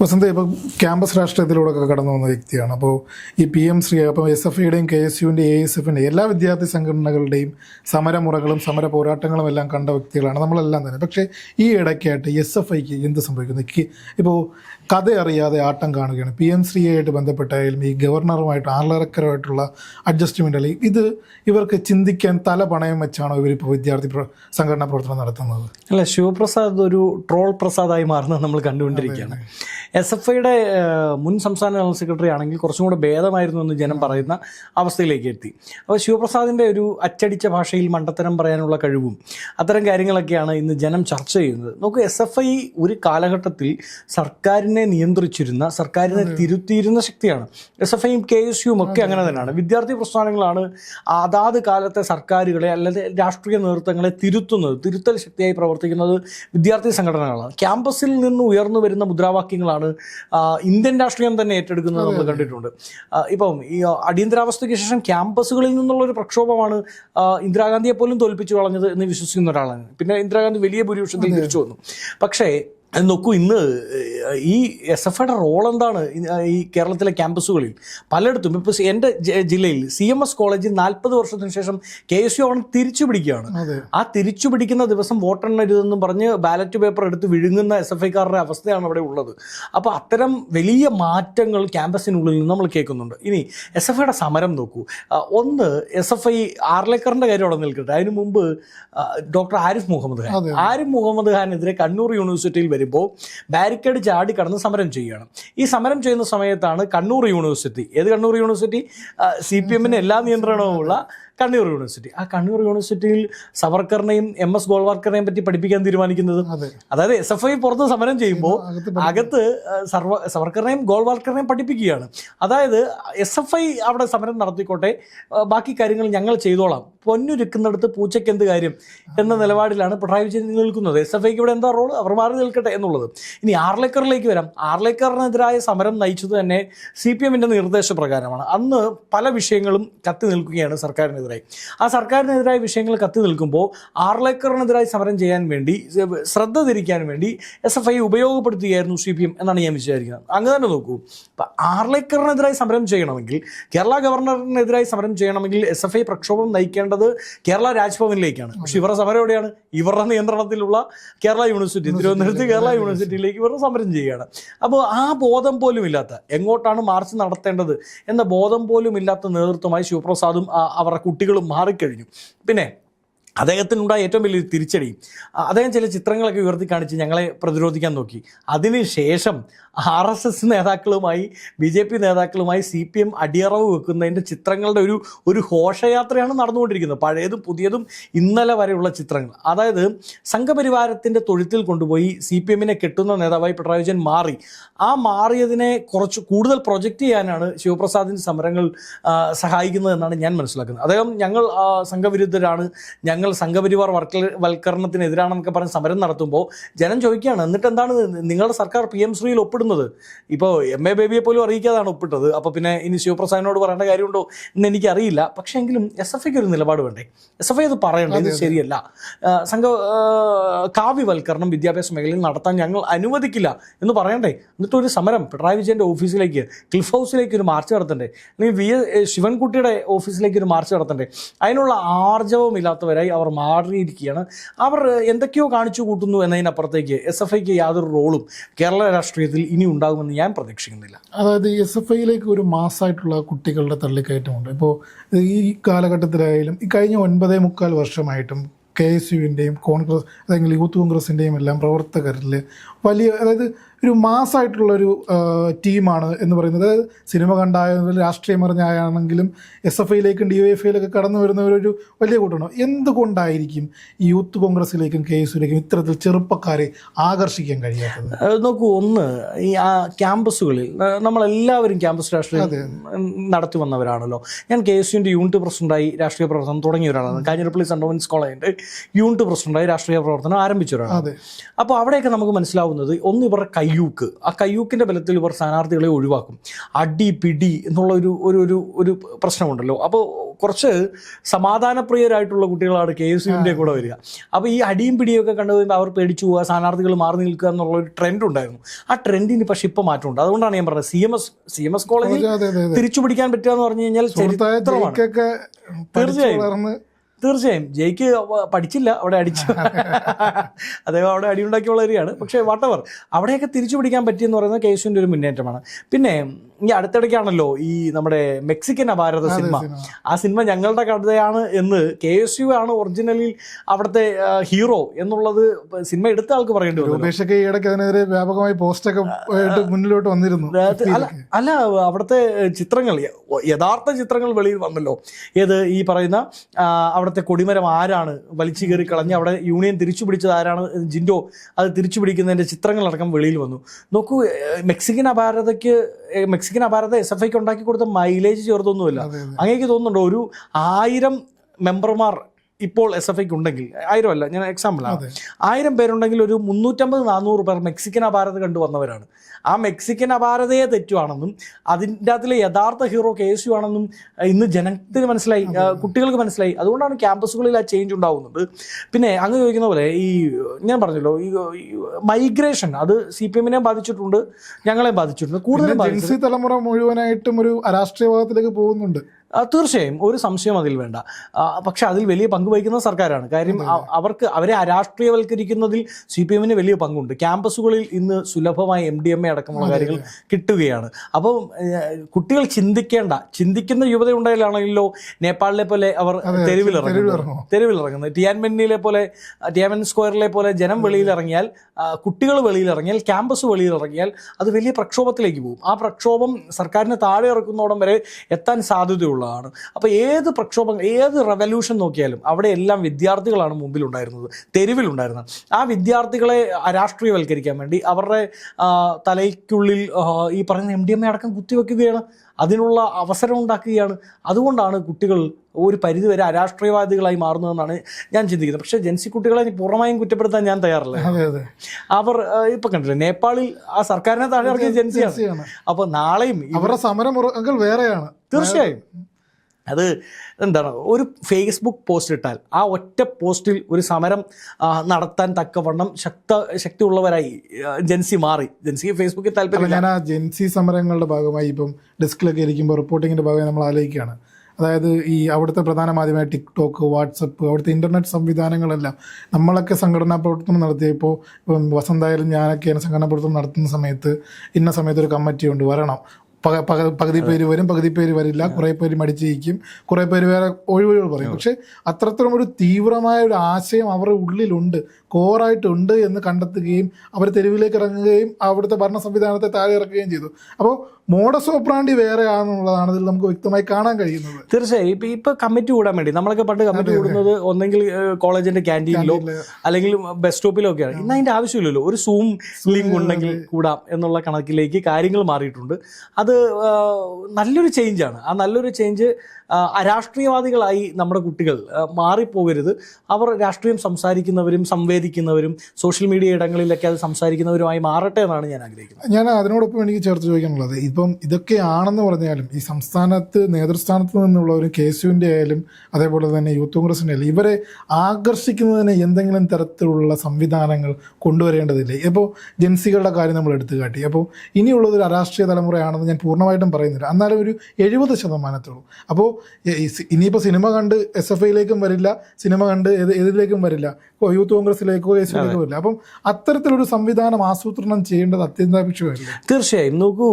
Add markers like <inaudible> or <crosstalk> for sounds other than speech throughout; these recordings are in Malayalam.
വസന്ത ഇപ്പം ക്യാമ്പസ് രാഷ്ട്രീയത്തിലൂടെ ഒക്കെ കടന്നു വന്ന വ്യക്തിയാണ്. അപ്പോൾ ഈ പി എം ശ്രീ അപ്പം എസ് എഫ് ഐയുടെയും കെ എസ് യുവിന്റെ എ എസ് എഫിന്റെ എല്ലാ വിദ്യാർത്ഥി സംഘടനകളുടെയും സമരമുറകളും സമര പോരാട്ടങ്ങളും എല്ലാം കണ്ട വ്യക്തികളാണ് നമ്മളെല്ലാം തന്നെ. പക്ഷേ ഈ ഇടയ്ക്കായിട്ട് എസ് എഫ് ഐക്ക് എന്ത് സംഭവിക്കുന്നു? ഇപ്പോൾ കഥ അറിയാതെ ആട്ടം കാണുകയാണ്. പി എം ശ്രീയായിട്ട് ബന്ധപ്പെട്ടായാലും ഈ ഗവർണറുമായിട്ട് ആർലറക്കരമായിട്ടുള്ള അഡ്ജസ്റ്റ്മെന്റ് അല്ലെങ്കിൽ ഇത് ഇവർക്ക് ചിന്തിക്കാൻ തല പണയം വെച്ചാണോ ഇവരിപ്പോൾ വിദ്യാർത്ഥി പ്ര- സംഘടനാ പ്രവർത്തനം നടത്തുന്നത്? അല്ല ശിവപ്രസാദ് ഒരു ട്രോൾ പ്രസാദായി മാറുന്നത് നമ്മൾ കണ്ടുകൊണ്ടിരിക്കുകയാണ്. എസ് എഫ് ഐയുടെ മുൻ സംസ്ഥാന ജനറൽ സെക്രട്ടറി ആണെങ്കിൽ കുറച്ചും കൂടെ ഭേദമായിരുന്നു എന്ന് ജനം പറയുന്ന അവസ്ഥയിലേക്ക് എത്തി. അപ്പോൾ ശിവപ്രസാദിന്റെ ഒരു അച്ചടിച്ച ഭാഷയിൽ മണ്ടത്തരം പറയാനുള്ള കഴിവും അത്തരം കാര്യങ്ങളൊക്കെയാണ് ഇന്ന് ജനം ചർച്ച ചെയ്യുന്നത്. നോക്കൂ എസ് എഫ് ഐ ഒരു കാലഘട്ടത്തിൽ സർക്കാരിനെ നിയന്ത്രിച്ചിരുന്ന സർക്കാരിനെ തിരുത്തിയിരുന്ന ശക്തിയാണ്. എസ് എഫ് ഐയും കെ എസ് യുവും ഒക്കെ അങ്ങനെ തന്നെയാണ് വിദ്യാർത്ഥി പ്രസ്ഥാനങ്ങളാണ് അതാത് കാലത്തെ സർക്കാരുകളെ അല്ലെങ്കിൽ രാഷ്ട്രീയ നേതൃത്വങ്ങളെ തിരുത്തുന്നത് തിരുത്തൽ ശക്തിയായി പ്രവർത്തിക്കുന്നത് വിദ്യാർത്ഥി സംഘടനകളാണ്. ക്യാമ്പസിൽ നിന്ന് ഉയർന്നു വരുന്ന മുദ്രാവാക്യങ്ങളാണ് ഇന്ത്യൻ രാഷ്ട്രീയം തന്നെ ഏറ്റെടുക്കുന്നത് നമ്മൾ കണ്ടിട്ടുണ്ട്. ഇപ്പം ഈ അടിയന്തരാവസ്ഥയ്ക്ക് ശേഷം ക്യാമ്പസുകളിൽ നിന്നുള്ള ഒരു പ്രക്ഷോഭമാണ് ഇന്ദിരാഗാന്ധിയെ പോലും തോൽപ്പിച്ചു കളഞ്ഞത് എന്ന് വിശ്വസിക്കുന്ന ഒരാളാണ്. പിന്നെ ഇന്ദിരാഗാന്ധി വലിയ ഭൂരിപക്ഷത്തിൽ തിരിച്ചു വന്നു. പക്ഷേ നോക്കൂ ഇന്ന് ഈ എസ് എഫ് ഐയുടെ റോൾ എന്താണ്? ഈ കേരളത്തിലെ ക്യാമ്പസുകളിൽ പലയിടത്തും ഇപ്പോൾ എന്റെ ജില്ലയിൽ സി എം എസ് കോളേജിൽ നാൽപ്പത് വർഷത്തിന് ശേഷം കെ എസ് യു അവൻ തിരിച്ചു പിടിക്കുകയാണ്. ആ തിരിച്ചു പിടിക്കുന്ന ദിവസം വോട്ടെണ്ണരുതെന്നും പറഞ്ഞ് ബാലറ്റ് പേപ്പർ എടുത്ത് വിഴുങ്ങുന്ന എസ് എഫ് ഐക്കാരുടെ അവസ്ഥയാണ് അവിടെ ഉള്ളത്. അപ്പോൾ അത്തരം വലിയ മാറ്റങ്ങൾ ക്യാമ്പസിനുള്ളിൽ നിന്ന് നമ്മൾ കേൾക്കുന്നുണ്ട്. ഇനി എസ് എഫ് ഐയുടെ സമരം നോക്കൂ. ഒന്ന് എസ് എഫ് ഐ ആർലേക്കറിന്റെ കാര്യം അവിടെ നിൽക്കട്ടെ. അതിനു മുമ്പ് ഡോക്ടർ ആരിഫ് മുഹമ്മദ് ഖാൻ. ആരിഫ് മുഹമ്മദ് ഖാനെതിരെ കണ്ണൂർ യൂണിവേഴ്സിറ്റിയിൽ വരുമ്പോൾ ബാരിക്കേഡ് ചാടി കടന്ന് സമരം ചെയ്യുകയാണ്. ഈ സമരം ചെയ്യുന്ന സമയത്താണ് കണ്ണൂർ യൂണിവേഴ്സിറ്റി. ഏത് കണ്ണൂർ യൂണിവേഴ്സിറ്റി? സി പി എമ്മിന് എല്ലാ നിയന്ത്രണവുമുള്ള കണ്ണൂർ യൂണിവേഴ്സിറ്റി. ആ കണ്ണൂർ യൂണിവേഴ്സിറ്റിയിൽ സവർക്കറിനെയും എം എസ് ഗോൾവാർക്കറിനെയും പറ്റി പഠിപ്പിക്കാൻ തീരുമാനിക്കുന്നത്. അതായത് എസ് എഫ് ഐ പുറത്ത് സമരം ചെയ്യുമ്പോൾ അകത്ത് സർവ സവർക്കറിനെയും ഗോൾവാർക്കറിനെയും പഠിപ്പിക്കുകയാണ്. അതായത് എസ് എഫ് ഐ അവിടെ സമരം നടത്തിക്കോട്ടെ ബാക്കി കാര്യങ്ങൾ ഞങ്ങൾ ചെയ്തോളാം. പൊന്നുരുക്കുന്നിടത്ത് പൂച്ചയ്ക്ക് എന്ത് കാര്യം എന്ന നിലപാടിലാണ് പിണറായി വിജയൻ നിൽക്കുന്നത്. എസ് എഫ് ഐക്ക് ഇവിടെ എന്താ റോൾ അവർ മാറി നിൽക്കട്ടെ എന്നുള്ളത്. ഇനി ആർലേക്കറിലേക്ക് വരാം. ആർലേക്കറിനെതിരായ സമരം നയിച്ചത് തന്നെ സി പി എമ്മിന്റെ നിർദ്ദേശപ്രകാരമാണ്. അന്ന് പല വിഷയങ്ങളും കത്തി നിൽക്കുകയാണ് സർക്കാരിനെതിരായി ആ സർക്കാരിനെതിരായ വിഷയങ്ങൾ കത്തി നിൽക്കുമ്പോൾ ആർലേക്കറിനെതിരായി സമരം ചെയ്യാൻ വേണ്ടി ശ്രദ്ധ തിരിക്കാൻ വേണ്ടി എസ് എഫ് ഐ ഉപയോഗപ്പെടുത്തുകയായിരുന്നു സി പി എം എന്നാണ് ഞാൻ വിചാരിക്കുന്നത്. അങ്ങ് തന്നെ നോക്കൂ. ഇപ്പം ആർലേക്കറിനെതിരായി സമരം ചെയ്യണമെങ്കിൽ കേരള ഗവർണറിനെതിരായി സമരം ചെയ്യണമെങ്കിൽ എസ് എഫ് ഐ പ്രക്ഷോഭം നയിക്കേണ്ടത് കേരള രാജ്ഭവനിലേക്കാണ്. പക്ഷെ ഇവരുടെ സമരം എവിടെയാണ്? ഇവരുടെ നിയന്ത്രണത്തിലുള്ള കേരള യൂണിവേഴ്സിറ്റി തിരുവനന്തപുരത്ത് കേരള യൂണിവേഴ്സിറ്റിയിലേക്ക് ഇവരുടെ സമരം ചെയ്യുകയാണ്. അപ്പോൾ ആ ബോധം പോലും ഇല്ലാത്ത എങ്ങോട്ടാണ് മാർച്ച് നടത്തേണ്ടത് എന്ന ബോധം പോലും ഇല്ലാത്ത നേതൃത്വമായി ശിവപ്രസാദും അവരുടെ കുട്ടികളും മാറിക്കഴിഞ്ഞു. പിന്നെ അദ്ദേഹത്തിനുണ്ടായ ഏറ്റവും വലിയൊരു തിരിച്ചടി. അദ്ദേഹം ചില ചിത്രങ്ങളൊക്കെ ഉയർത്തി കാണിച്ച് ഞങ്ങളെ പ്രതിരോധിക്കാൻ നോക്കി. അതിനുശേഷം ആർ എസ് എസ് നേതാക്കളുമായി ബി ജെ പി നേതാക്കളുമായി സി പി എം അടിയറവ് വെക്കുന്നതിന്റെ ചിത്രങ്ങളുടെ ഒരു ഒരു ഘോഷയാത്രയാണ് നടന്നുകൊണ്ടിരിക്കുന്നത്. പഴയതും പുതിയതും ഇന്നലെ വരെയുള്ള ചിത്രങ്ങൾ. അതായത് സംഘപരിവാരത്തിന്റെ തൊഴുത്തിൽ കൊണ്ടുപോയി സി പി എമ്മിനെ കെട്ടുന്ന നേതാവായി പിണറായി വിജയൻ മാറി. ആ മാറിയതിനെ കുറച്ച് കൂടുതൽ പ്രൊജക്റ്റ് ചെയ്യാനാണ് ശിവപ്രസാദിന്റെ സമരങ്ങൾ സഹായിക്കുന്നത് എന്നാണ് ഞാൻ മനസ്സിലാക്കുന്നത്. അദ്ദേഹം ഞങ്ങൾ സംഘവിരുദ്ധരാണ്. ഞങ്ങൾ സംഘപരിവാർ വർക്ക വൽക്കരണത്തിനെതിരാണെന്നൊക്കെ പറഞ്ഞ് സമരം നടത്തുമ്പോൾ ജനം ചോദിക്കുകയാണ് എന്നിട്ട് എന്താണ് നിങ്ങളുടെ സർക്കാർ പി എം ശ്രീയിൽ ഒപ്പിടുന്നത്? ഇപ്പോൾ എം എ ബേബിയെ പോലും അറിയിക്കാതാണ് ഒപ്പിട്ടത്. അപ്പോൾ പിന്നെ ഇനി ശിവപ്രസാദിനോട് പറയേണ്ട കാര്യമുണ്ടോ എന്ന് എനിക്കറിയില്ല. പക്ഷേ എങ്കിലും എസ് എഫ് ഐക്ക് ഒരു നിലപാട് വേണ്ടേ? എസ് എഫ് ഐ അത് പറയണ്ടേ? ഇത് ശരിയല്ല. സംഘ കാവ്യവൽക്കരണം വിദ്യാഭ്യാസ മേഖലയിൽ നടത്താൻ ഞങ്ങൾ അനുവദിക്കില്ല എന്ന് പറയണ്ടേ? എന്നിട്ട് ഒരു സമരം പിണറായി വിജയന്റെ ഓഫീസിലേക്ക് ക്ലിഫ് ഹൗസിലേക്ക് ഒരു മാർച്ച് നടത്തണ്ടേ? അല്ലെങ്കിൽ വി എസ് ശിവൻകുട്ടിയുടെ ഓഫീസിലേക്ക് ഒരു മാർച്ച് നടത്തണ്ടേ? അതിനുള്ള ആർജവമില്ലാത്തവരായി അവർ മാറിയിരിക്കുകയാണ്. അവർ എന്തൊക്കെയോ കാണിച്ചു കൂട്ടുന്നു എന്നതിനപ്പുറത്തേക്ക് എസ് എഫ് ഐക്ക് യാതൊരു റോളും കേരള രാഷ്ട്രീയത്തിൽ ഇനി ഉണ്ടാകുമെന്ന് ഞാൻ പ്രതീക്ഷിക്കുന്നില്ല. അതായത് എസ് എഫ് ഐയിലേക്ക് ഒരു മാസമായിട്ടുള്ള കുട്ടികളുടെ തള്ളിക്കയറ്റമുണ്ട്. ഇപ്പോൾ ഈ കാലഘട്ടത്തിലായാലും ഈ കഴിഞ്ഞ ഒൻപതേ മുക്കാൽ വർഷമായിട്ടും കെ എസ് യുവിന്റെയും കോൺഗ്രസ് അല്ലെങ്കിൽ യൂത്ത് കോൺഗ്രസിന്റെയും എല്ലാം പ്രവർത്തകരിൽ വലിയ അതായത് ഒരു മാസമായിട്ടുള്ളൊരു ടീമാണ് എന്ന് പറയുന്നത്. സിനിമ കണ്ടായാലും രാഷ്ട്രീയം അറിഞ്ഞായാണെങ്കിലും എസ് എഫ് ഐയിലേക്കും ഡി എഫ് ഐയിലൊക്കെ കടന്നു വരുന്നവരൊരു വലിയ കൂട്ടമാണ്. എന്തുകൊണ്ടായിരിക്കും ഈ യൂത്ത് കോൺഗ്രസിലേക്കും കെ എസ് യുലേക്കും ഇത്തരത്തിൽ ചെറുപ്പക്കാരെ ആകർഷിക്കാൻ കഴിയാത്തത്? നോക്കൂ ഒന്ന് ഈ ആ ക്യാമ്പസുകളിൽ നമ്മളെല്ലാവരും ക്യാമ്പസ് രാഷ്ട്രീയം നടത്തി വന്നവരാണല്ലോ. ഞാൻ കെ എസ് യുവിന്റെ യൂണിറ്റ് പ്രസിഡന്റായി രാഷ്ട്രീയ പ്രവർത്തനം തുടങ്ങിയവരാണ് കാഞ്ഞിരപ്പള്ളി സെന്റ് വുമൻസ് കോളേജിന്റെ യൂണിറ്റ് പ്രസിഡന്റായി രാഷ്ട്രീയ പ്രവർത്തനം ആരംഭിച്ചവരാണ് അതെ. അപ്പോൾ അവിടെയൊക്കെ നമുക്ക് മനസ്സിലാവുന്നത് ഒന്ന് ഇവരുടെ കയ്യൊപ്പ് കയ്യൂക്ക്. ആ കയ്യൂക്കിന്റെ ബലത്തിൽ ഇവർ സ്ഥാനാർത്ഥികളെ ഒഴിവാക്കും. അടി പിടി എന്നുള്ള ഒരു ഒരു ഒരു ഒരു പ്രശ്നമുണ്ടല്ലോ. അപ്പോൾ കുറച്ച് സമാധാനപ്രിയരായിട്ടുള്ള കുട്ടികളാണ് കെ എസ് യുവിന്റെ കൂടെ വരിക. അപ്പോൾ ഈ അടിയും പിടിയും ഒക്കെ കണ്ടു കഴിയുമ്പോൾ അവർ പേടിച്ചു പോവുക സ്ഥാനാർത്ഥികൾ മാറി നിൽക്കുക എന്നുള്ള ഒരു ട്രെൻഡ് ഉണ്ടായിരുന്നു. ആ ട്രെൻഡിന് പക്ഷേ ഇപ്പോൾ മാറ്റമുണ്ട്. അതുകൊണ്ടാണ് ഞാൻ പറഞ്ഞത് C M S C M S കോളേജിൽ അതെ അതെ അതെ തിരിച്ചു പിടിക്കാൻ പറ്റുക എന്ന് പറഞ്ഞു കഴിഞ്ഞാൽ ചരിത്രമാണ്. തീർച്ചയായും. തീർച്ചയായും. ജയ്ക്ക് പഠിച്ചില്ല. അവിടെ അടിച്ചു. <laughs> അദ്ദേഹം അവിടെ അടിയുണ്ടാക്കി വളരുകയാണ് പക്ഷേ വാട്ടവർ അവിടെയൊക്കെ തിരിച്ചു പിടിക്കാൻ പറ്റിയെന്ന് പറയുന്നത് കേസുവിന്റെ ഒരു മുന്നേറ്റമാണ്. പിന്നെ ഈ അടുത്തിടയ്ക്കാണല്ലോ ഈ നമ്മുടെ മെക്സിക്കൻ അപാരത സിനിമ. ആ സിനിമ ഞങ്ങളുടെ കഥയാണ് എന്ന് കെ എസ് യു ആണ് ഒറിജിനലിൽ അവിടുത്തെ ഹീറോ എന്നുള്ളത് സിനിമ എടുത്ത ആൾക്ക് പറയേണ്ടി വന്നു രൂപേഷൊക്കെ ഈയിടയ്ക്ക് അതിനെതിരെ വ്യാപകമായി പോസ്റ്റൊക്കെ മുന്നിലോട്ട് വന്നിരുന്നു അല്ല അവിടുത്തെ ചിത്രങ്ങൾ യഥാർത്ഥ ചിത്രങ്ങൾ വെളിയിൽ വന്നല്ലോ. ഏത് ഈ പറയുന്ന അവിടുത്തെ കൊടിമരം ആരാണ് വലിച്ചു കയറി കളഞ്ഞ് അവിടെ യൂണിയൻ തിരിച്ചു പിടിച്ചത് ആരാണ്? ജിൻഡോ അത് തിരിച്ചു പിടിക്കുന്നതിന്റെ ചിത്രങ്ങളടക്കം വെളിയിൽ വന്നു. നോക്കൂ മെക്സിക്കൻ അപാരതയ്ക്ക് മെക്സിക്കൻ അപാരത എസ് എഫ് ഐക്ക് ഉണ്ടാക്കി കൊടുത്ത മൈലേജ് ചേർത്തൊന്നുമില്ല. അങ്ങേക്ക് തോന്നുന്നുണ്ടോ ഒരു ആയിരം മെമ്പർമാർ ഇപ്പോൾ എസ് എഫ് ഐക്ക് ഉണ്ടെങ്കിൽ ആയിരം അല്ല ഞാൻ എക്സാമ്പിൾ ആണ്. ആയിരം പേരുണ്ടെങ്കിൽ ഒരു മുന്നൂറ്റമ്പത് നാനൂറ് പേർ മെക്സിക്കൻ അപാരത കണ്ടു വന്നവരാണ്. ആ മെക്സിക്കൻ അപാരതയെ തെറ്റുവാണെന്നും അതിന്റെ അതിലെ യഥാർത്ഥ ഹീറോ കെ എസ് യു ആണെന്നും ഇന്ന് ജനത്തിന് മനസ്സിലായി കുട്ടികൾക്ക് മനസ്സിലായി. അതുകൊണ്ടാണ് ക്യാമ്പസുകളിൽ ആ ചേഞ്ച് ഉണ്ടാകുന്നത് പിന്നെ അങ്ങ് ചോദിക്കുന്ന പോലെ ഈ ഞാൻ പറഞ്ഞല്ലോ ഈ മൈഗ്രേഷൻ അത് സി പി എമ്മിനെ ബാധിച്ചിട്ടുണ്ട് ഞങ്ങളെയും ബാധിച്ചിട്ടുണ്ട് കൂടുതലും തലമുറ മുഴുവനായിട്ടും ഒരു രാഷ്ട്രീയവാദത്തിലേക്ക് പോകുന്നുണ്ട്. തീർച്ചയായും. ഒരു സംശയം അതിൽ വേണ്ട. പക്ഷെ അതിൽ വലിയ പങ്ക് വഹിക്കുന്ന സർക്കാരാണ്. കാര്യം അവർക്ക് അവരെ അരാഷ്ട്രീയവൽക്കരിക്കുന്നതിൽ സി പി എമ്മിന് വലിയ പങ്കുണ്ട്. ക്യാമ്പസുകളിൽ ഇന്ന് സുലഭമായി എം ഡി എം എ അടക്കമുള്ള കാര്യങ്ങൾ കിട്ടുകയാണ്. അപ്പം കുട്ടികൾ ചിന്തിക്കേണ്ട. ചിന്തിക്കുന്ന യുവത ഉണ്ടായാലാണെങ്കിലോ നേപ്പാളിലെ പോലെ അവർ തെരുവിലിറങ്ങുന്നത്. തെരുവിലിറങ്ങും. തെരുവിലിറങ്ങുന്നത്. ടിയാൻമെന്നിലെ പോലെ ടിയാൻമെൻ സ്ക്വയറിലെ പോലെ ജനം വെളിയിലിറങ്ങിയാൽ കുട്ടികൾ വെളിയിലിറങ്ങിയാൽ ക്യാമ്പസ് വെളിയിലിറങ്ങിയാൽ അത് വലിയ പ്രക്ഷോഭത്തിലേക്ക് പോകും. ആ പ്രക്ഷോഭം സർക്കാരിന് താഴെ ഇറക്കുന്നോടം വരെ എത്താൻ സാധ്യതയുള്ളതാണ് അപ്പോൾ ഏത് പ്രക്ഷോഭം ഏത് റെവല്യൂഷൻ നോക്കിയാലും അവിടെ എല്ലാം വിദ്യാർത്ഥികളാണ് മുമ്പിലുണ്ടായിരുന്നത് തെരുവിലുണ്ടായിരുന്നത്. ആ വിദ്യാർത്ഥികളെ രാഷ്ട്രീയവൽക്കരിക്കാൻ വേണ്ടി അവരുടെ തലയ്ക്കുള്ളിൽ ഈ പറയുന്ന എം ഡി എം എ അടക്കം കുത്തിവെക്കുകയാണ്. അതിനുള്ള അവസരം ഉണ്ടാക്കുകയാണ്. അതുകൊണ്ടാണ് കുട്ടികൾ ഒരു പരിധിവരെ അരാഷ്ട്രീയവാദികളായി മാറുന്നതെന്നാണ് ഞാൻ ചിന്തിക്കുന്നത്. പക്ഷേ ജൻസി കുട്ടികളെ പൂർണമായും കുറ്റപ്പെടുത്താൻ ഞാൻ തയ്യാറല്ല. അവർ ഇപ്പൊ കണ്ടില്ലേ നേപ്പാളിൽ ആ സർക്കാരിനെ താഴെ ഇറക്കിയ ജെൻസിയാണ്. അപ്പൊ നാളെയും അവരുടെ സമരം വേറെയാണ്. തീർച്ചയായും. അത് എന്താണ് ഒരു ഫേസ്ബുക്ക് പോസ്റ്റ് ഇട്ടാൽ ആ ഒറ്റ പോസ്റ്റിൽ ഒരു സമരം നടത്താൻ തക്കവണ്ണം ശക്ത ശക്തിയുള്ളവരായി ജൻസി മാറി. ജൻസിക്ക് ഫേസ്ബുക്കിൽ താല്പര്യം ഞാൻ ആ ജെൻസി സമരങ്ങളുടെ ഭാഗമായി ഇപ്പം ഡെസ്കിലൊക്കെ ഇരിക്കുമ്പോൾ റിപ്പോർട്ടിങ്ങിന്റെ ഭാഗമായി നമ്മൾ ആലോചിക്കുകയാണ്. അതായത് ഈ അവിടുത്തെ പ്രധാന മാധ്യമമായ ടിക്ടോക്ക് വാട്സപ്പ് അവിടുത്തെ ഇന്റർനെറ്റ് സംവിധാനങ്ങളെല്ലാം നമ്മളൊക്കെ സംഘടനാ പ്രവർത്തനം നടത്തിയപ്പോൾ ഇപ്പം വസന്തായാലും ഞാനൊക്കെയാണ് സംഘടനാ പ്രവർത്തനം നടത്തുന്ന സമയത്ത് ഇന്ന സമയത്ത് ഒരു കമ്മിറ്റി ഉണ്ട് വരണം. പകുതി പേര് വരും പകുതി പേര് വരില്ല കുറേ പേര് മടിച്ചിരിക്കും കുറേ പേര് വേറെ ഒഴിവുകൾ പറയും. പക്ഷെ അത്രത്തോളം ഒരു തീവ്രമായ ഒരു ആശയം അവരുടെ ഉള്ളിലുണ്ട് കോറായിട്ടുണ്ട് എന്ന് കണ്ടെത്തുകയും അവർ തെരുവിലേക്ക് ഇറങ്ങുകയും അവിടുത്തെ ഭരണ സംവിധാനത്തെ താഴെ ഇറക്കുകയും ചെയ്തു. അപ്പോൾ മോഡസ് ഓപ്രാണ്ടി വേറെയാണെന്നുള്ളതാണ് ഇതിൽ നമുക്ക് വ്യക്തമായി കാണാൻ കഴിയുന്നത്. തീർച്ചയായും. ഇപ്പൊ ഇപ്പൊ കമ്മിറ്റി കൂടാൻ വേണ്ടി നമ്മളൊക്കെ പണ്ട് കമ്മിറ്റി കൂടുന്നത് ഒന്നെങ്കിൽ കോളേജിന്റെ ക്യാന്റീനിലോ അല്ലെങ്കിൽ ബസ് സ്റ്റോപ്പിലോ ഒക്കെയാണ് ഇന്ന് അതിന്റെ ആവശ്യമില്ലല്ലോ. ഒരു സൂം ലിങ്ക് ഉണ്ടെങ്കിൽ കൂടാം എന്നുള്ള കണക്കിലേക്ക് കാര്യങ്ങൾ മാറിയിട്ടുണ്ട്. അത് നല്ലൊരു ചേഞ്ചാണ് ആ നല്ലൊരു ചേഞ്ച് അരാഷ്ട്രീയവാദികളായി നമ്മുടെ കുട്ടികൾ മാറിപ്പോകരുത്. അവർ രാഷ്ട്രീയം സംസാരിക്കുന്നവരും സംവേദിക്കുന്നവരും സോഷ്യൽ മീഡിയ ഇടങ്ങളിലൊക്കെ അത് സംസാരിക്കുന്നവരുമായി മാറട്ടെ എന്നാണ് ഞാൻ ആഗ്രഹിക്കുന്നത്. ഞാൻ അതിനോടൊപ്പം എനിക്ക് ചേർത്ത് ചോദിക്കാനുള്ളത്. ഇപ്പം ഇതൊക്കെയാണെന്ന് പറഞ്ഞാലും ഈ സംസ്ഥാനത്ത് നേതൃസ്ഥാനത്ത് നിന്നുള്ളവരും കെ എസ് യുവിന്റെ ആയാലും അതേപോലെ തന്നെ യൂത്ത് കോൺഗ്രസിന്റെ ആയാലും ഇവരെ ആകർഷിക്കുന്നതിന് എന്തെങ്കിലും തരത്തിലുള്ള സംവിധാനങ്ങൾ കൊണ്ടുവരേണ്ടതില്ലേ? ഇപ്പോൾ ജെൻസികളുടെ കാര്യം നമ്മൾ എടുത്തു കാട്ടി. അപ്പോൾ ഇനിയുള്ളത് ഒരു അരാഷ്ട്രീയ തലമുറയാണെന്ന് ഞാൻ പൂർണമായിട്ടും പറയുന്നില്ല. എന്നാലും ഒരു എഴുപത് ശതമാനത്തോളം. അപ്പോൾ ഇനിയിപ്പോൾ സിനിമ കണ്ട് എസ് എഫ് ഐയിലേക്കും വരില്ല സിനിമ കണ്ട് ഏത് ഏതിലേക്കും വരില്ല ഇപ്പോൾ യൂത്ത് കോൺഗ്രസിലേക്കോ എസ് യുയിലേക്കോ വരില്ല. അപ്പം അത്തരത്തിലൊരു സംവിധാനം ആസൂത്രണം ചെയ്യേണ്ടത് അത്യന്താപേക്ഷമായിരുന്നു തീർച്ചയായും. നോക്കൂ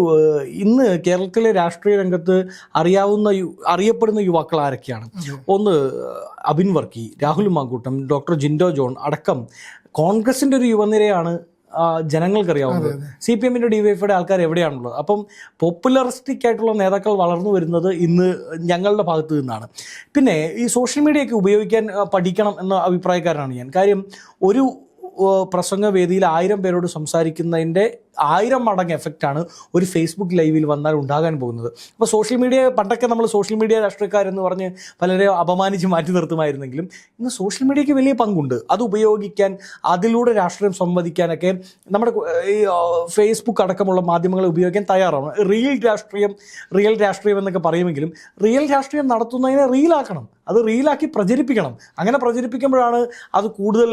ഇന്ന് കേരളത്തിലെ രാഷ്ട്രീയ രംഗത്ത് അറിയാവുന്ന അറിയപ്പെടുന്ന യുവാക്കൾ ആരൊക്കെയാണ്? ഒന്ന് അബിൻ വർക്കി രാഹുൽ മാങ്കൂട്ടം ഡോക്ടർ ജിൻഡോ ജോൺ അടക്കം കോൺഗ്രസിന്റെ ഒരു യുവനിരയാണ് ജനങ്ങൾക്കറിയാവുന്നത്. സി പി എമ്മിന്റെ ഡിവൈഎഫിയുടെ ആൾക്കാർ എവിടെയാണുള്ളത്? അപ്പം പോപ്പുലറിസ്റ്റിക് ആയിട്ടുള്ള നേതാക്കൾ വളർന്നു വരുന്നത് ഇന്ന് ഞങ്ങളുടെ ഭാഗത്ത് നിന്നാണ്. പിന്നെ ഈ സോഷ്യൽ മീഡിയയൊക്കെ ഉപയോഗിക്കാൻ പഠിക്കണം എന്ന അഭിപ്രായക്കാരനാണ് ഞാൻ. കാര്യം ഒരു പ്രസംഗവേദിയിൽ പ്രസംഗ വേദിയിൽ ആയിരം പേരോട് സംസാരിക്കുന്നതിന്റെ ആയിരം മടങ്ങ് എഫക്റ്റാണ് ഒരു ഫേസ്ബുക്ക് ലൈവിൽ വന്നാൽ ഉണ്ടാകാൻ പോകുന്നത്. അപ്പോൾ സോഷ്യൽ മീഡിയ പണ്ടൊക്കെ നമ്മൾ സോഷ്യൽ മീഡിയ രാഷ്ട്രീയക്കാരെന്ന് പറഞ്ഞ് പലരെ അപമാനിച്ച് മാറ്റി നിർത്തുമായിരുന്നെങ്കിലും ഇന്ന് സോഷ്യൽ മീഡിയയ്ക്ക് വലിയ പങ്കുണ്ട്. അത് ഉപയോഗിക്കാൻ അതിലൂടെ രാഷ്ട്രീയം സംവദിക്കാനൊക്കെ നമ്മുടെ ഈ ഫേസ്ബുക്ക് അടക്കമുള്ള മാധ്യമങ്ങളെ ഉപയോഗിക്കാൻ തയ്യാറാണ്. റിയൽ രാഷ്ട്രീയം റിയൽ രാഷ്ട്രീയം എന്നൊക്കെ പറയുമെങ്കിലും റിയൽ രാഷ്ട്രീയം നടത്തുന്നതിനെ റീലാക്കണം അത് റീലാക്കി പ്രചരിപ്പിക്കണം. അങ്ങനെ പ്രചരിപ്പിക്കുമ്പോഴാണ് അത് കൂടുതൽ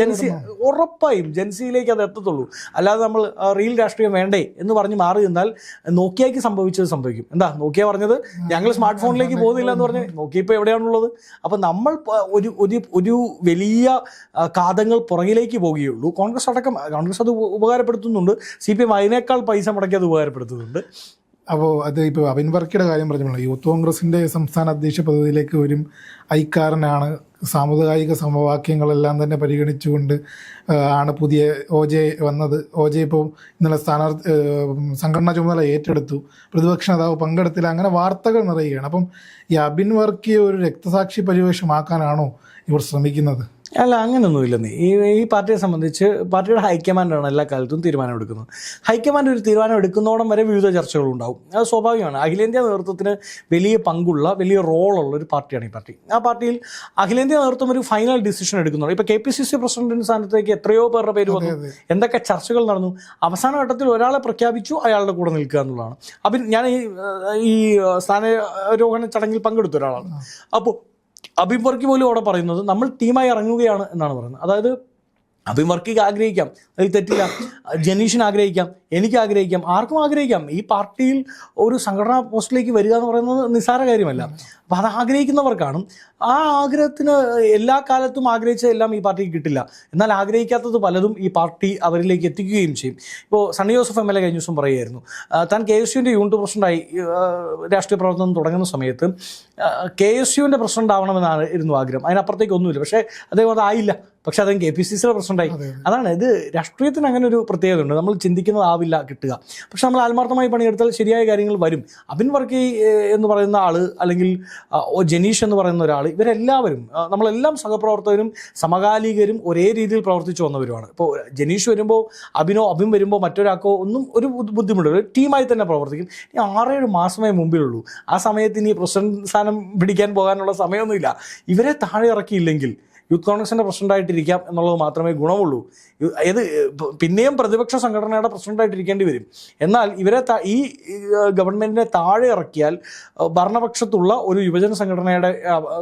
ജൻസി ഉറപ്പായും ജൻസിയിലേക്ക് അത് എത്തത്തുള്ളൂ. അല്ലാതെ നമ്മൾ റിയൽ രാഷ്ട്രീയം വേണ്ടേ എന്ന് പറഞ്ഞ് മാറി നിന്നാൽ നോക്കിയയ്ക്ക് സംഭവിച്ചത് സംഭവിക്കും. എന്താ നോക്കിയ പറഞ്ഞത്? ഞങ്ങൾ സ്മാർട്ട് ഫോണിലേക്ക് പോകുന്നില്ല എന്ന് പറഞ്ഞ് നോക്കിയ ഇപ്പോൾ എവിടെയാണുള്ളത്? അപ്പം നമ്മൾ ഒരു ഒരു ഒരു വലിയ കാതങ്ങൾ പുറകിലേക്ക് പോവുകയുള്ളൂ കോൺഗ്രസ് അടക്കം കോൺഗ്രസ് അത് ഉപ- ഉപകാരപ്പെടുത്തുന്നുണ്ട്. സി പി എം അതിനേക്കാൾ പൈസ മുടക്കി അത് ഉപകാരപ്പെടുത്തുന്നുണ്ട്. അപ്പോൾ അത് ഇപ്പോൾ അവിൻ വർക്കിയുടെ കാര്യം പറഞ്ഞല്ലോ. യൂത്ത് കോൺഗ്രസിന്റെ സംസ്ഥാന അധ്യക്ഷ പദവിയിലേക്ക് വരും ഐക്കാരനാണ് സാമുദായിക സമവാക്യങ്ങളെല്ലാം തന്നെ പരിഗണിച്ചുകൊണ്ട് ആണ് പുതിയ ഒ ജെ വന്നത്. ഒ ജെ ഇപ്പോൾ ഇന്നലെ സ്ഥാനാർത്ഥി സംഘടനാ ചുമതല ഏറ്റെടുത്തു. പ്രതിപക്ഷ നേതാവ് പങ്കെടുത്തില്ല. അങ്ങനെ വാർത്തകൾ നിറയുകയാണ്. അപ്പം ഈ അബിൻ വർക്കിയെ ഒരു രക്തസാക്ഷി പരിവേഷമാക്കാനാണോ ഇവർ ശ്രമിക്കുന്നത്? അല്ല അങ്ങനെയൊന്നുമില്ലെന്നേ ഈ ഈ പാർട്ടിയെ സംബന്ധിച്ച് പാർട്ടിയുടെ ഹൈക്കമാൻഡാണ് എല്ലാ കാലത്തും തീരുമാനം എടുക്കുന്നത്. ഹൈക്കമാൻഡ് ഒരു തീരുമാനം എടുക്കുന്നോടം വരെ വിവിധ ചർച്ചകളുണ്ടാവും അത് സ്വാഭാവികമാണ്. അഖിലേന്ത്യാ നേതൃത്വത്തിന് വലിയ പങ്കുള്ള വലിയ റോളുള്ള ഒരു പാർട്ടിയാണ് ഈ പാർട്ടി. ആ പാർട്ടിയിൽ അഖിലേന്ത്യാ നേതൃത്വം ഒരു ഫൈനൽ ഡിസിഷൻ എടുക്കുന്നുണ്ട് ഇപ്പോൾ കെ പി സി സി പ്രസിഡന്റിന്റെ സ്ഥാനത്തേക്ക് എത്രയോ പേരുടെ പേര് വന്നു. എന്തൊക്കെ ചർച്ചകൾ നടന്നു. അവസാന ഘട്ടത്തിൽ ഒരാളെ പ്രഖ്യാപിച്ചു അയാളുടെ കൂടെ നിൽക്കുക എന്നുള്ളതാണ്. അപ്പം ഞാൻ ഈ സ്ഥാനാരോഹണ ചടങ്ങിൽ പങ്കെടുത്ത ഒരാളാണ്. അപ്പോൾ അഭിവർക്കി പോലും അവിടെ പറയുന്നത് നമ്മൾ ടീമായി ഇറങ്ങുകയാണ് എന്നാണ് പറയുന്നത്. അതായത് അഭിവർക്കിക്ക് ആഗ്രഹിക്കാം. അതിൽ തെറ്റില്ല. ജനീഷിന് ആഗ്രഹിക്കാം. എനിക്ക് ആഗ്രഹിക്കാം ആർക്കും ആഗ്രഹിക്കാം. ഈ പാർട്ടിയിൽ ഒരു സംഘടനാ പോസ്റ്റിലേക്ക് വരിക എന്ന് പറയുന്നത് നിസ്സാര കാര്യമല്ല. അപ്പം അത് ആഗ്രഹിക്കുന്നവർക്കാണ്. ആ ആഗ്രഹത്തിന് എല്ലാ കാലത്തും ആഗ്രഹിച്ച എല്ലാം ഈ പാർട്ടിക്ക് കിട്ടില്ല. എന്നാൽ ആഗ്രഹിക്കാത്തത് പലതും ഈ പാർട്ടി അവരിലേക്ക് എത്തിക്കുകയും ചെയ്യും. ഇപ്പോൾ Sunny Joseph M L A കഴിഞ്ഞ ദിവസം പറയുമായിരുന്നു താൻ കെ എസ് യുവിന്റെ യൂണിറ്റ് പ്രസിഡന്റായി രാഷ്ട്രീയ പ്രവർത്തനം തുടങ്ങുന്ന സമയത്ത് കെ എസ് യുവിന്റെ പ്രസിഡന്റ് ആവണമെന്നാണ് ഇരുന്നു ആഗ്രഹം. അതിനപ്പുറത്തേക്ക് ഒന്നുമില്ല. പക്ഷേ അദ്ദേഹം അതായില്ല പക്ഷേ അദ്ദേഹം കെ പി സി സിയുടെ പ്രസിഡന്റായി അതാണ് ഇത് രാഷ്ട്രീയത്തിന് അങ്ങനെ ഒരു പ്രത്യേകത ഉണ്ട്. നമ്മൾ ചിന്തിക്കുന്നതാവില്ല കിട്ടുക. പക്ഷെ നമ്മൾ ആത്മാർത്ഥമായി പണിയെടുത്താൽ ശരിയായ കാര്യങ്ങൾ വരും. അബിൻ വർക്കി എന്ന് പറയുന്ന ആൾ അല്ലെങ്കിൽ ഓ ജനീഷ് എന്ന് പറയുന്ന ഒരാൾ ഇവരെല്ലാവരും നമ്മളെല്ലാം സഹപ്രവർത്തകരും സമകാലികരും ഒരേ രീതിയിൽ പ്രവർത്തിച്ചു വന്നവരുമാണ്. ഇപ്പോൾ ജനീഷ് വരുമ്പോൾ അബിനോ അബിൻ വരുമ്പോൾ മറ്റൊരാൾക്കോ ഒന്നും ഒരു ബുദ്ധിമുട്ടില്ല. ഒരു ടീമായി തന്നെ പ്രവർത്തിക്കും. ഇനി ആറേഴ് മാസമേ മുമ്പിലുള്ളൂ. ആ സമയത്ത് ഇനി പ്രസിഡന്റ് സ്ഥാനം പിടിക്കാൻ പോകാനുള്ള സമയമൊന്നുമില്ല. ഇവരെ താഴെ ഇറക്കിയില്ലെങ്കിൽ യൂത്ത് കോൺഗ്രസിന്റെ പ്രസിഡന്റായിട്ടിരിക്കാം എന്നുള്ളത് മാത്രമേ ഗുണമുള്ളൂ. ഏത് പിന്നെയും പ്രതിപക്ഷ സംഘടനയുടെ പ്രസിഡന്റായിട്ടിരിക്കേണ്ടി വരും. എന്നാൽ ഇവരെ ഈ ഗവൺമെന്റിനെ താഴെ ഇറക്കിയാൽ ഭരണപക്ഷത്തുള്ള ഒരു യുവജന സംഘടനയുടെ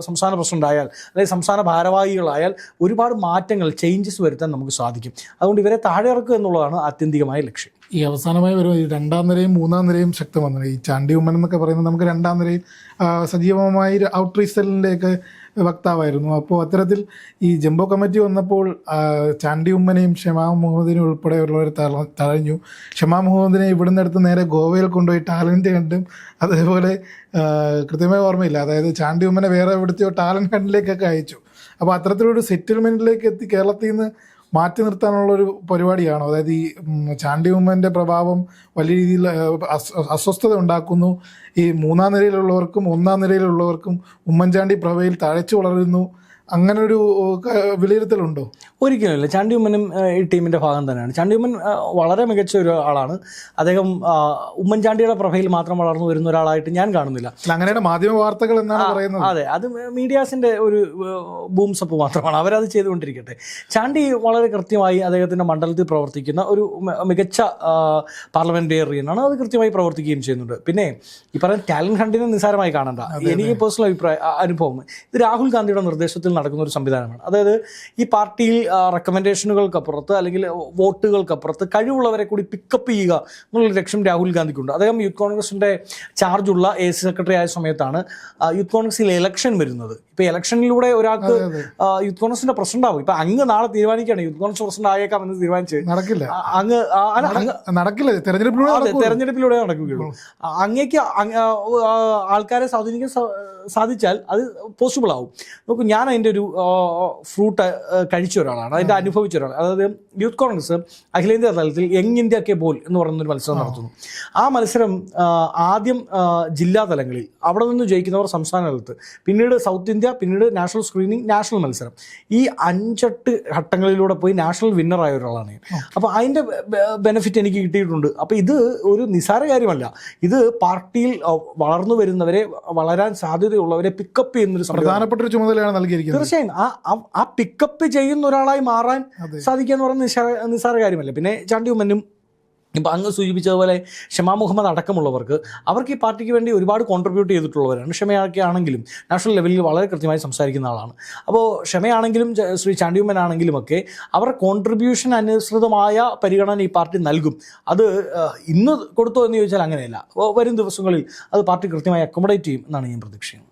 സംസ്ഥാന പ്രസിഡന്റായാൽ അല്ലെങ്കിൽ സംസ്ഥാന ഭാരവാഹികളായാൽ ഒരുപാട് മാറ്റങ്ങൾ ചേഞ്ചസ് വരുത്താൻ നമുക്ക് സാധിക്കും. അതുകൊണ്ട് ഇവരെ താഴെ ഇറക്കുക എന്നുള്ളതാണ് ആത്യന്തികമായ ലക്ഷ്യം. ഈ അവസാനമായി വരും ഈ രണ്ടാം നിരയും മൂന്നാം നിരയും ശക്തമാണ് ഈ ചാണ്ടി ഉമ്മൻ എന്നൊക്കെ പറയുന്നത് നമുക്ക് രണ്ടാം നിരയിൽ സജീവമായി ഔട്ട് സെല്ലിന്റെയൊക്കെ വക്താവായിരുന്നു. അപ്പോൾ അത്തരത്തിൽ ഈ ജംബോ കമ്മിറ്റി വന്നപ്പോൾ ചാണ്ടി ഉമ്മനെയും ഷമാ മുഹമ്മദിനെയും ഉൾപ്പെടെയുള്ളവർ തഴഞ്ഞു. ഷമാ മുഹമ്മദിനെ ഇവിടുന്ന് എടുത്ത് നേരെ ഗോവയിൽ കൊണ്ടുപോയി ടാലന്റ് കണ്ടും അതേപോലെ കൃത്യമായ ഓർമ്മയില്ല. അതായത് ചാണ്ടി ഉമ്മനെ വേറെ എവിടുത്തെയോ ടാലന്റ് കണ്ടിലേക്കൊക്കെ അയച്ചു. അപ്പോൾ അത്തരത്തിലൊരു സെറ്റിൽമെന്റിലേക്ക് എത്തി കേരളത്തിൽ നിന്ന് മാറ്റി നിർത്താനുള്ള ഒരു പരിപാടിയാണോ? അതായത് ഈ ചാണ്ടി ഉമ്മന്റെ പ്രഭാവം വലിയ രീതിയിൽ അസ്വസ്ഥത ഉണ്ടാക്കുന്നു. ഈ മൂന്നാം നിരയിലുള്ളവർക്കും ഒന്നാം നിരയിലുള്ളവർക്കും ഉമ്മൻചാണ്ടി പ്രഭയിൽ തഴച്ചു വളരുന്നു. അങ്ങനെ ഒരു വിലയിരുത്തലുണ്ടോ? ഒരിക്കലുമില്ല. ചാണ്ടി ഉമ്മനും ഈ ടീമിന്റെ ഭാഗം തന്നെയാണ്. ചാണ്ടി ഉമ്മൻ വളരെ മികച്ച ഒരു ആളാണ്. അദ്ദേഹം ഉമ്മൻചാണ്ടിയുടെ പ്രൊഫൈൽ മാത്രം വളർന്നു വരുന്ന ഒരാളായിട്ട് ഞാൻ കാണുന്നില്ല. അങ്ങനെയാണ് മാധ്യമ വാർത്തകൾ എന്നാണ് പറയുന്നത്. അതെ. അത് മീഡിയാസിന്റെ ഒരു ബൂംസപ്പ് മാത്രമാണ്. അവരത് ചെയ്തുകൊണ്ടിരിക്കട്ടെ. ചാണ്ടി വളരെ കൃത്യമായി അദ്ദേഹത്തിന്റെ മണ്ഡലത്തിൽ പ്രവർത്തിക്കുന്ന ഒരു മികച്ച പാർലമെന്റേറിയനാണ്. അത് കൃത്യമായി പ്രവർത്തിക്കുകയും ചെയ്യുന്നുണ്ട്. പിന്നെ ഈ പറയുന്ന ടാലന്റ് ഹണ്ടിനെ നിസ്സാരമായി കാണണ്ട. എനിക്ക് പേഴ്സണൽ അഭിപ്രായ അനുഭവം. ഇത് രാഹുൽ ഗാന്ധിയുടെ നിർദ്ദേശത്തിൽ നടക്കുന്ന ഒരു സംവിധാനമാണ്. അതായത് ഈ പാർട്ടിയിൽ റെക്കമെൻഡേഷനുകൾക്കപ്പുറത്ത് അല്ലെങ്കിൽ വോട്ടുകൾക്കപ്പുറത്ത് കഴിവുള്ളവരെ കൂടി പിക്കപ്പ് ചെയ്യുക എന്നുള്ള ലക്ഷ്യം രാഹുൽ ഗാന്ധിക്കുണ്ട്. അദ്ദേഹം യൂത്ത് കോൺഗ്രസിന്റെ ചാർജുള്ള എ സെക്രട്ടറി ആയ സമയത്താണ് യൂത്ത് കോൺഗ്രസിൽ ഇലക്ഷൻ വരുന്നത്. ഇപ്പൊ ഇലക്ഷനിലൂടെ ഒരാൾക്ക് യൂത്ത് കോൺഗ്രസിന്റെ പ്രസിഡന്റ് ആവും. ഇപ്പൊ അങ്ങ് നാളെ തീരുമാനിക്കുകയാണ്. യൂത്ത് കോൺഗ്രസ് പ്രസിഡന്റ് ആയേക്കാം എന്ന് തീരുമാനിച്ച്. നടക്കില്ല. അങ്ങ് നടക്കില്ല. തെരഞ്ഞെടുപ്പിലൂടെ. തെരഞ്ഞെടുപ്പിലൂടെ നടക്കുകയുള്ളൂ. അങ്ങേക്ക് ആൾക്കാരെ സ്വാധീനിക്കാൻ സാധിച്ചാൽ അത് പോസിബിൾ ആവും. നോക്കൂ ഞാൻ അതിന്റെ ഒരു ഫ്രൂട്ട് കഴിച്ച ഒരാളാണ്. അതിന്റെ അനുഭവിച്ച ഒരാൾ അതായത് യൂത്ത് കോൺഗ്രസ് അഖിലേന്ത്യാ തലത്തിൽ യങ് ഇന്ത്യ കെ ബോൾ എന്ന് പറയുന്ന ഒരു മത്സരം നടത്തുന്നു. ആ മത്സരം ആദ്യം ജില്ലാ തലങ്ങളിൽ അവിടെ നിന്ന് ജയിക്കുന്നവർ സംസ്ഥാന തലത്ത്. പിന്നീട് സൗത്ത് ഇന്ത്യ പിന്നീട് നാഷണൽ സ്ക്രീനിങ് നാഷണൽ മത്സരം. ഈ അഞ്ചെട്ട് ഘട്ടങ്ങളിലൂടെ പോയി നാഷണൽ വിന്നറായ ഒരാളാണ് ഞാൻ. അപ്പോൾ അതിന്റെ ബെനിഫിറ്റ് എനിക്ക് കിട്ടിയിട്ടുണ്ട്. അപ്പോൾ ഇത് ഒരു നിസാര കാര്യമല്ല. ഇത് പാർട്ടിയിൽ വളർന്നു വരുന്നവരെ വളരാൻ സാധ്യതയുള്ളവരെ പിക്കപ്പ് ചെയ്യുന്നൊരു പ്രധാനപ്പെട്ട ഒരു ചുമതലയാണ് നൽകിയിരിക്കുന്നത്. തീർച്ചയായും. ആ പിക്കപ്പ് ചെയ്യുന്ന ഒരാളായി മാറാൻ. സാധിക്കുക എന്ന് പറയുന്നത് നിസാര കാര്യമല്ല. പിന്നെ ചാണ്ടി ഉമ്മനും ഇപ്പം അങ്ങ് സൂചിപ്പിച്ചതുപോലെ ഷമാ മുഹമ്മദ് അടക്കമുള്ളവർക്ക് അവർക്ക് ഈ പാർട്ടിക്ക് വേണ്ടി ഒരുപാട് കോൺട്രിബ്യൂട്ട് ചെയ്തിട്ടുള്ളവരാണ്. ആണെങ്കിലും നാഷണൽ ലെവലിൽ വളരെ കൃത്യമായി സംസാരിക്കുന്ന ആളാണ്. അപ്പോൾ ക്ഷമയാണെങ്കിലും ശ്രീ ചാണ്ടിയുമ്മൻ ആണെങ്കിലും ഒക്കെ അവരുടെ കോൺട്രിബ്യൂഷൻ അനുസൃതമായ പരിഗണന ഈ പാർട്ടി നൽകും. അത് ഇന്ന് കൊടുത്തോ എന്ന് ചോദിച്ചാൽ അങ്ങനെയല്ല. വരും ദിവസങ്ങളിൽ അത് പാർട്ടി കൃത്യമായി അക്കോമഡേറ്റ് ചെയ്യും എന്നാണ് ഞാൻ പ്രതീക്ഷിക്കുന്നത്.